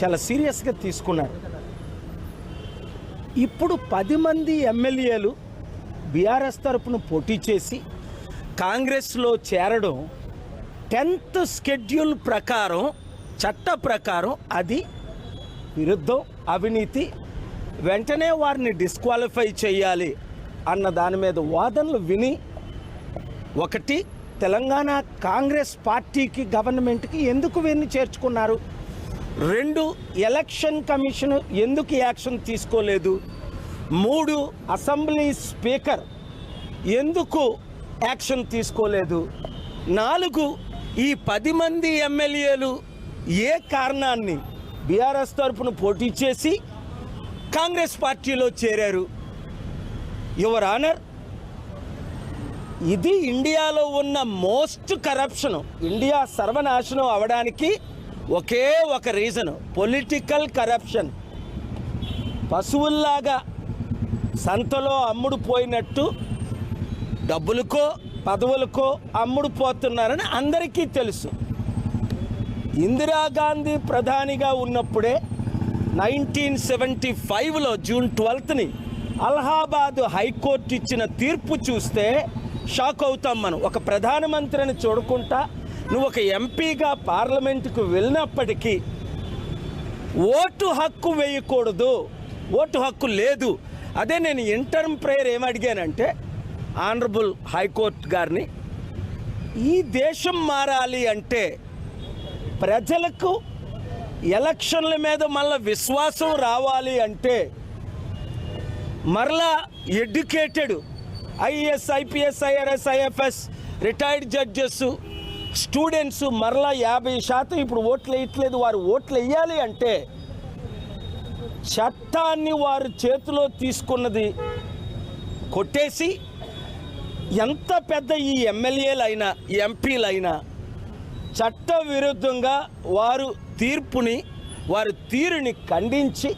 చాలా సీరియస్గా తీసుకున్నారు. ఇప్పుడు పది మంది ఎమ్మెల్యేలు బీఆర్ఎస్ తరపున పోటీ చేసి కాంగ్రెస్లో చేరడం టెన్త్ స్కెడ్యూల్ ప్రకారం చట్ట ప్రకారం అది విరుద్ధం అవినీతి. వెంటనే వారిని డిస్క్వాలిఫై చేయాలి అన్న దాని మీద వాదనలు విని ఒకటి తెలంగాణ కాంగ్రెస్ పార్టీకి గవర్నమెంట్కి ఎందుకు వీరిని చేర్చుకున్నారు? రెండు ఎలక్షన్ కమిషన్ ఎందుకు యాక్షన్ తీసుకోలేదు? మూడు అసెంబ్లీ స్పీకర్ ఎందుకు యాక్షన్ తీసుకోలేదు? నాలుగు ఈ పది మంది ఎమ్మెల్యేలు ఏ కారణాన్ని బీఆర్ఎస్ తరపున పోటీ చేసి కాంగ్రెస్ పార్టీలో చేరారు? యువర్ ఆనర్ ఇది ఇండియాలో ఉన్న మోస్ట్ కరప్షన్. ఇండియా సర్వనాశనం అవడానికి ఒకే ఒక రీజన్ పొలిటికల్ కరప్షన్. పశువుల్లాగా సంతలో అమ్ముడు పోయినట్టు డబ్బులకో పదవులకో అమ్ముడు పోతున్నారని అందరికీ తెలుసు. ఇందిరాగాంధీ ప్రధానిగా ఉన్నప్పుడే నైన్టీన్ సెవెంటీ ఫైవ్లో జూన్ ట్వెల్త్ని అలహాబాద్ హైకోర్టు ఇచ్చిన తీర్పు చూస్తే షాక్ అవుతాం మనం. ఒక ప్రధానమంత్రిని చూడకుండా నువ్వు ఒక ఎంపీగా పార్లమెంటుకు వెళ్ళినప్పటికీ ఓటు హక్కు వేయకూడదు. ఓటు హక్కు లేదు. అదే నేను ఇంటర్మ్ ప్రేయర్ ఏమడిగానంటే ఆనరబుల్ హైకోర్టు గారిని ఈ దేశం మారాలి అంటే ప్రజలకు ఎలక్షన్ల మీద మళ్ళీ విశ్వాసం రావాలి అంటే మరలా educated IAS IPS IRS IFS retired judges students మరలా యాభై శాతం ఇప్పుడు ఓట్లు వేయట్లేదు. వారు ఓట్లు వేయాలి అంటే చట్టాన్ని వారు చేతిలో తీసుకున్నది కొట్టేసి ఎంత పెద్ద ఈ ఎమ్మెల్యేలైనా ఎంపీలైనా చట్ట విరుద్ధంగా వారు తీర్పుని వారి తీరుని ఖండించి